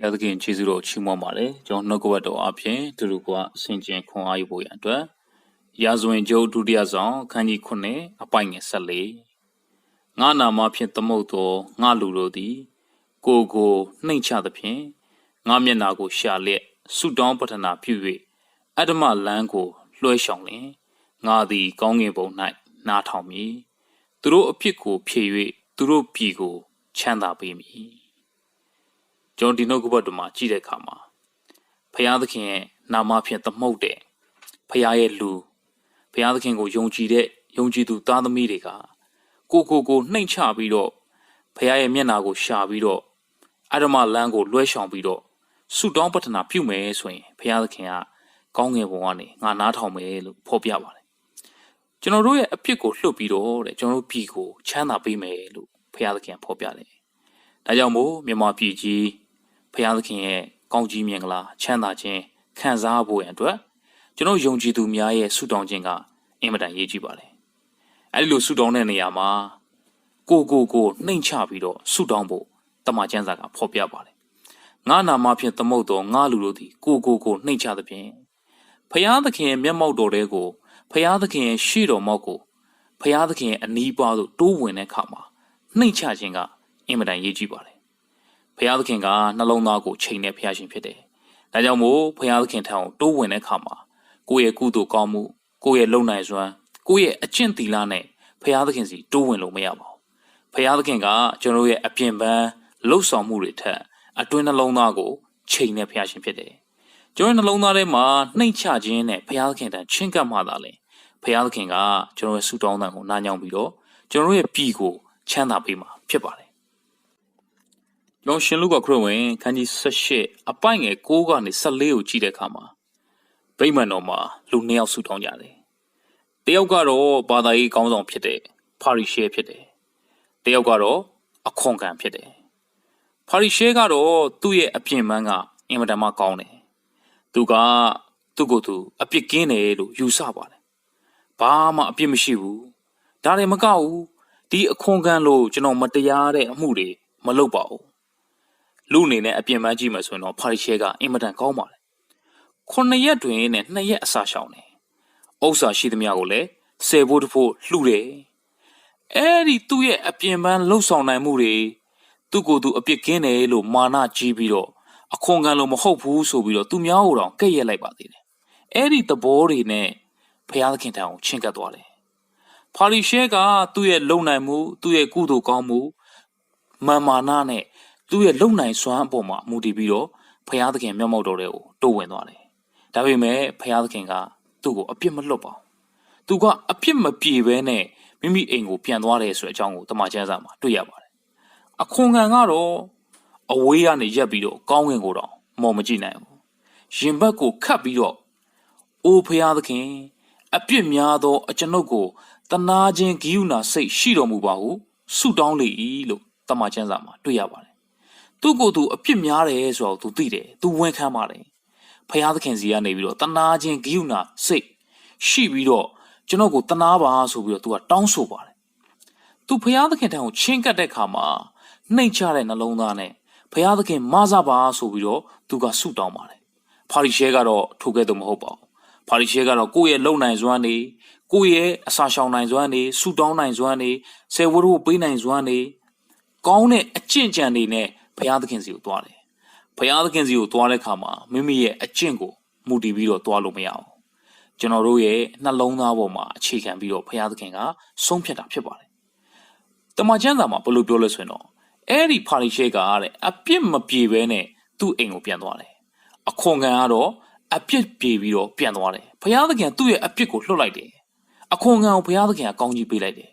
ဘုရားသခင်ကျေးဇူးတော်ချီးမွမ်းပါတယ်ကျွန်တော်နှုတ်ကပတ်တော်အပြင်သူတို့ကဆင်ကျင်ခွန်အားယူဖို့ရန်အတွက်ရာဇဝင်ကျုပ်ဒုတိယဆောင်ခန်းကြီး9အပိုင်ငယ်14ငါနာမဖြင့်သမုတ်တော်ငါလူတို့သည် ကိုယ်ကိုနှိမ်ချသဖြင့်ငါမျက်နာကိုရှာလျက်ဆုတောင်းပတနာပြု၍အတ္တမလန်းကိုလွှဲရှောင်လင်ငါသည် ကောင်းငင်ဘုံ၌နားထောင်မည်သူတို့အဖြစ်ကိုဖြည့်၍သူတို့ပြည်ကိုချမ်းသာပေးမည် ကျွန်တော်ဒီနှုတ်ကပတ်တော်မှာကြည့်တဲ့အခါမှာဖယားသခင်ရဲ့နာမဖြင့်သမုတ်တဲ့ဖယားရဲ့လူဖယားသခင်ကိုယုံကြည်တဲ့ယုံကြည်သူသားသမီးတွေကကိုကိုကိုနှိမ်ချပြီးတော့ဖယားရဲ့မျက်နာကိုရှာပြီးတော့အဓမ္မလမ်းကိုလွှဲရှောင်ပြီးတော့ဆုတောင်းပတနာပြုမယ်ဆိုရင်ဖယားသခင်ကကောင်းငယ်ဘုံကနေငါနားထောင်မယ်လို့ဖော်ပြပါတယ်ကျွန်တော်တို့ရဲ့အပြစ်ကိုလှုပ်ပြီးတော့တဲ့ကျွန်တော်တို့ပြည်ကိုချမ်းသာပေးမယ်လို့ဖယားသခင်ဖော်ပြတယ်ဒါကြောင့်မို့မြန်မာပြည်ကြီး ဖယားသခင်ရဲ့ကောင်းကြီးမြင်္ဂလာချမ်းသာခြင်းခံစားဖို့ရန်အတွက်ကျွန်တော်ယုံကြည်သူများရဲ့ဆုတောင်းခြင်းကအင်မတန်ရေးကြည့်ပါတယ်အဲဒီလိုဆုတောင်းတဲ့နေရာမှာကိုကိုကိုနှိမ်ချပြီးတော့ဆုတောင်းဖို့တမန်ကျမ်းစာကဖော်ပြပါတယ်ငါနာမဖြင့်သမုတ်တော်ငါလူတို့သည်ကိုကိုကိုနှိမ်ချသဖြင့်ဖယားသခင်ရဲ့မျက်မှောက်တော်တဲကိုဖယားသခင်ရဲ့ရှေ့တော်မောက်ကိုဖယားသခင်ရဲ့အနီးပွားသို့တိုးဝင်တဲ့အခါမှာနှိမ်ချခြင်းကအင်မတန်ရေးကြည့်ပါတယ် ဖယားသခင်ကနှလုံးသားကိုချိန်တဲ့ဖယားရှင်ဖြစ်တယ်ဒါကြောင့်မို့ဖယားသခင်ထံကိုတိုးဝင်တဲ့အခါမှာကိုယ့်ရဲ့ကုသိုလ်ကောင်းမှုကိုယ့်ရဲ့လုံနိုင်စွမ်းကိုယ့်ရဲ့အကျင့်သီလနဲ့ဖယားသခင်စီတိုးဝင်လို့မရပါဘူးဖယားသခင်ကကျွန်တော်ရဲ့အပြင်ပန်းလှုပ်ဆောင်မှုတွေထက်အတွင်းနှလုံးသားကိုချိန်တဲ့ဖယားရှင်ဖြစ်တယ်ကျွန်တော်နှလုံးသားထဲမှာနှိမ့်ချခြင်းနဲ့ဘုရားသခင်တန်ချင်းကပ်မှသာလေဘုရားသခင်ကကျွန်တော်ရဲ့ဆုတောင်းတန်ကိုနားညောင်းပြီးတော့ကျွန်တော်ရဲ့ပြည်ကိုချမ်းသာပေးမှာဖြစ်ပါတယ် ကျွန်တော်ရှင်လူကခရစ်ဝင်ခန်းကြီး18အပိုင်ငယ်6ကနေ14ကိုကြည့်တဲ့အခါမှာဗိမာန်တော်မှာလူနှစ်ယောက်ဆုတောင်းကြတယ်တယောက်ကတော့ဘာသာရေးကောင်းဆောင်ဖြစ်တဲ့ဖာရီရှဲဖြစ်တယ်တယောက်ကတော့အခွန်ခံဖြစ်တယ်ဖာရီရှဲကတော့သူ့ရဲ့အပြင်ပန်းကအင်မတန်မှကောင်းတယ်သူကသူ့ကိုယ်သူအပြစ်ကင်းတယ်လို့ယူဆပါတယ်။ဘာမှအပြစ်မရှိဘူး။ဒါလည်းမကောက်ဘူး။ဒီအခွန်ခံလို့ကျွန်တော်မတရားတဲ့အမှုတွေမလုပ်ပါဘူး။ လူအနေနဲ့အပြစ်မှန်းကြည့်မှဆိုရင်တော့ဖာရီရှဲကအင်မတန်ကောင်းပါတယ်။ခုနှစ်ရက်တွင်နဲ့နှစ်ရက်အစာရှောင်တယ်။ဥစ္စာရှိသမျှကိုလည်းဆယ်ဖို့တဖို့လှူတယ်။အဲဒီသူ့ရဲ့အပြင်ပန်းလှုပ်ဆောင်နိုင်မှုတွေသူ့ကိုယ်သူအပြစ်ကင်းတယ်လို့မာနကြီးပြီးတော့အခွန်ခံလို့မဟုတ်ဘူးဆိုပြီးတော့သူများကိုတော့ကဲ့ရဲ့လိုက်ပါသေးတယ်။အဲ့ဒီသဘောတွေနဲ့ဖျားသခင်ထံကိုချင့်ကပ်သွားတယ်။ဖာရီရှဲကသူ့ရဲ့လုံနိုင်မှုသူ့ရဲ့ကုသိုလ်ကောင်းမှုမာမာနာနဲ့ သူ့ရဲ့လုံနိုင်စွမ်းအပေါ်မှာမူတည်ပြီးတော့ဖျားသခင်မျက်မှောက်တော်တွေကိုတိုးဝင်သွားတယ်။ဒါပေမဲ့ဖျားသခင်ကသူ့ကိုအပြစ်မလွတ်ပါဘူး။သူကအပြစ်မပြေဘဲနဲ့မိမိအိမ်ကိုပြန်သွားတယ်ဆိုတဲ့အကြောင်းကိုတမန်ကျမ်းစာမှာတွေ့ရပါတယ်။အခွန်ခံကတော့အဝေးကနေရက်ပြီးတော့ကောင်းကင်ကိုတော့မော်မကြည့်နိုင်ဘူးရင်ဘတ်ကိုခတ်ပြီးတော့အိုဖရာသခင်အပြစ်များသောအကျွန်ုပ်ကိုတနာခြင်းဂိယူနာစိတ်ရှိတော်မူပါဟုဆုတောင်းလေ၏လို့တမန်ကျမ်းစာမှာတွေ့ရပါတယ် သူ့ကိုယ်သူအပြစ်များတယ်ဆိုတော့သူသိတယ်သူဝန်ခံပါတယ်ဖရာသခင်စီကနေပြီးတော့တနာခြင်းဂိယူနာစိတ်ရှိပြီးတော့ကျွန်တော်ကိုတနာပါဆိုပြီးတော့သူကတောင်းဆိုပါတယ်သူဖရာသခင်ထံကိုချင်းကပ်တဲ့ခါမှာနှိမ်ချတဲ့နှလုံးသားနဲ့ဘုရားသခင်မဆပါဆိုပြီးတော့သူကဆုတောင်းပါတယ်ဖာရီရှဲကတော့ထိုကဲ့သို့မဟုတ်ပါဘူးဖာရီရှဲကတော့ကိုယ့်ရဲ့လုံနိုင်စွမ်းနေကိုယ့်ရဲ့အစာရှောင်နိုင်စွမ်းနေဆုတောင်းနိုင်စွမ်းနေဆယ်ဝတ်ဖို့ပေးနိုင်စွမ်းနေကောင်းတဲ့အကျင့်ကြံတွေနဲ့ ဘုရားသခင်စီကိုသွားတယ်ဘုရားသခင်စီကိုသွားတဲ့အခါမှာမိမိရဲ့အကျင့်ကိုမူတည်ပြီးတော့သွားလို့မရအောင်ကျွန်တော်တို့ရဲ့နှလုံးသားပေါ်မှာအခြေခံပြီးတော့ဘုရားသခင်ကဆုံးဖြတ်တာဖြစ်ပါတယ်တမန်ကျမ်းစာမှာဘယ်လိုပြောလဲဆိုရင်တော့အဲ့ဒီဖာရီရှဲကတဲ့အပြစ်မပြေဘဲနဲ့သူ့အိမ်ကိုပြန်သွားတယ်အခွန်ခံကတော့အပြစ်ပြေပြီးတော့ပြန်သွားတယ်ဘုရားသခင်သူ့ရဲ့အပြစ်ကိုလွှတ်လိုက်တယ်အခွန်ခံကိုဘုရားသခင်ကကောင်းကြီးပေးလိုက်တယ်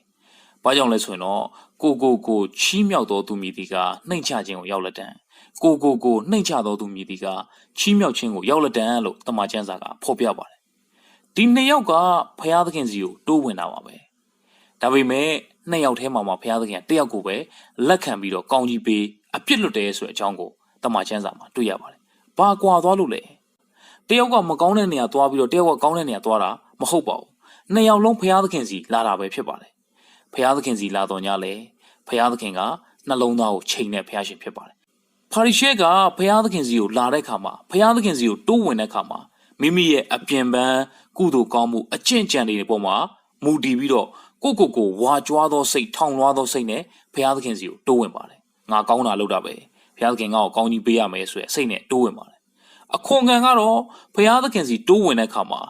ဘာကြောင့်လဲဆိုရင်တော့ကိုကိုကိုချီးမြှောက်တော်သူမြည်ဒီကနှိမ့်ချခြင်းကိုရောက်လက်တန်ကိုကိုကိုနှိမ့်ချတော်သူမြည်ဒီကချီးမြှောက်ခြင်းကိုရောက်လက်တန်လို့တမန်ကျမ်းစာကဖော်ပြပါတယ်ဒီနှစ်ယောက်ကဘုရားသခင်စီကိုတိုးဝင်တာပါပဲဒါပေမဲ့နှစ်ယောက်ထဲမှာမှဘုရားသခင်တယောက်ကိုပဲလက်ခံပြီးတော့ကောင်းကြီးပေးအပြစ်လွတ်တယ်ဆိုတဲ့အကြောင်းကိုတမန်ကျမ်းစာမှာတွေ့ရပါတယ်။ဘာကွာသွားလို့လဲ။တယောက်ကမကောင်းတဲ့နေရာသွားပြီးတော့တယောက်ကကောင်းတဲ့နေရာသွားတာမဟုတ်ပါဘူး။နှစ်ယောက်လုံးဘုရားသခင်စီလာတာပဲဖြစ်ပါတယ်။ ဘုရားသခင်စီလာတော်냐လေဘုရားသခင်ကနှလုံးသားကိုချိန်တဲ့ဘုရားရှင်ဖြစ်ပါတယ်။ဖာရိရှဲကဘုရားသခင်စီကိုလာတဲ့ခါမှာဘုရားသခင်စီကိုတိုးဝင်တဲ့ခါမှာမိမိရဲ့အပြင်ပန်းကုသိုလ်ကောင်းမှုအကျင့်ကြံတွေပေါ်မှာမူတည်ပြီးတော့ကိုယ့်ကိုယ်ကိုဝါကြွားသောစိတ်ထောင်လွှားသောစိတ်နဲ့ဘုရားသခင်စီကိုတိုးဝင်ပါတယ်ငါကောင်းတာလုပ်တာပဲဘုရားသခင်ငါ့ကိုကောင်းကြီးပေးရမယ်ဆိုရယ်စိတ်နဲ့တိုးဝင်ပါတယ်အခွန်ခံကတော့ဘုရားသခင်စီတိုးဝင်တဲ့ခါမှာ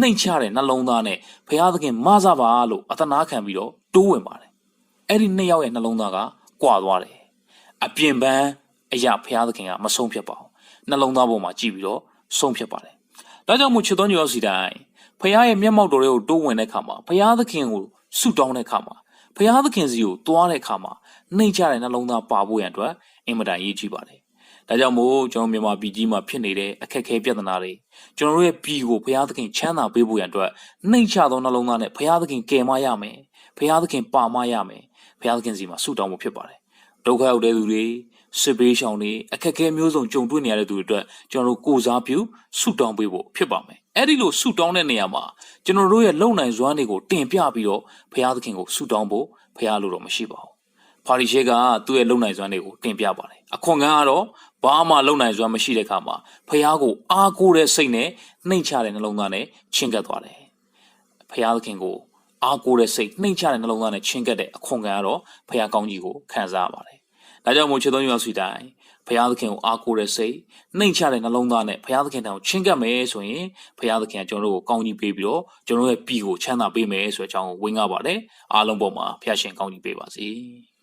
နှိမ်ချတဲ့နှလုံးသားနဲ့ဘုရားသခင်မဆပါလို့အသနာခံပြီးတော့တိုးဝင်ပါတယ်အဲ့ဒီနှစ်ယောက်ရဲ့နှလုံးသားကကွာသွားတယ်အပြင်ပန်းအရာဘုရားသခင်ကမဆုံးဖြတ်ပါဘူးနှလုံးသားပေါ်မှာကြည့်ပြီးတော့ဆုံးဖြတ်ပါတယ်ဒါကြောင့်မို့ချစ်တော်ညီတော်စီတိုင်းဘုရားရဲ့မျက်မှောက်တော်တွေကိုတိုးဝင်တဲ့ခါမှာဘုရားသခင်ကိုဆုတောင်းတဲ့ခါမှာဘုရားသခင်စီကိုတွားတဲ့ခါမှာနှိမ်ချတဲ့နှလုံးသားပါဖို့ရန်အတွက်အင်မတန်ရေးကြည့်ပါတယ် ဒါကြောင့်မို့ကျွန်တော်မြန်မာပြည်ကြီးမှာဖြစ်နေတဲ့အခက်အခဲပြဿနာတွေကျွန်တော်တို့ရဲ့ပြည်ကိုဘုရားသခင်ချမ်းသာပေးဖို့ရန်အတွက်နှိမ်ချသောနှလုံးသားနဲ့ဘုရားသခင်ကယ်မရမယ်ဘုရားသခင်ပါမရမယ်ဘုရားသခင်စီမှာဆုတောင်းဖို့ဖြစ်ပါတယ်ဒုက္ခရောက်တဲ့သူတွေစစ်ပေးရှောင်တွေအခက်အခဲမျိုးစုံကြုံတွေ့နေရတဲ့သူတွေအတွက်ကျွန်တော်တို့ကိုစားပြုဆုတောင်းပေးဖို့ဖြစ်ပါမယ်အဲ့ဒီလိုဆုတောင်းတဲ့နေရာမှာကျွန်တော်တို့ရဲ့လုံနိုင်စွမ်းတွေကိုတင်ပြပြီးတော့ဘုရားသခင်ကိုဆုတောင်းဖို့ဘုရားလိုတော့မရှိပါဘူး ဖာရိရှဲကသူ့ရဲ့လုံနိုင်စွမ်းတွေကိုတင်ပြပါတယ်အခွန်ခံကတော့ဘာမှလုံနိုင်စွမ်းမရှိတဲ့အခါမှာဖះကိုအားကိုးတဲ့စိတ်နဲ့နှိမ်ချတဲ့နှလုံးသားနဲ့ချင်းကပ်သွားတယ်ဖះသခင်ကိုအားကိုးတဲ့စိတ်နှိမ်ချတဲ့နှလုံးသားနဲ့ချင်းကပ်တဲ့အခွန်ခံကတော့ဖះကောင်းကြီးကိုခံစားရပါတယ်ဒါကြောင့်မို့ချစ်တော်ညီမဆွေတိုင်းဘုရားသခင်ကိုအားကိုးတဲ့စိတ်နှိမ်ချတဲ့နှလုံးသားနဲ့ဘုရားသခင်တောင်ချင်းကပ်မယ်ဆိုရင်ဘုရားသခင်ကကျွန်တော်တို့ကိုကောင်းကြီးပေးပြီးတော့ကျွန်တော်တို့ရဲ့ပြည်ကိုချမ်းသာပေးမယ်ဆိုတဲ့အကြောင်းကိုဝင်ကားပါတယ်အားလုံးပေါ်မှာဘုရားရှင်ကောင်းကြီးပေးပါစေ။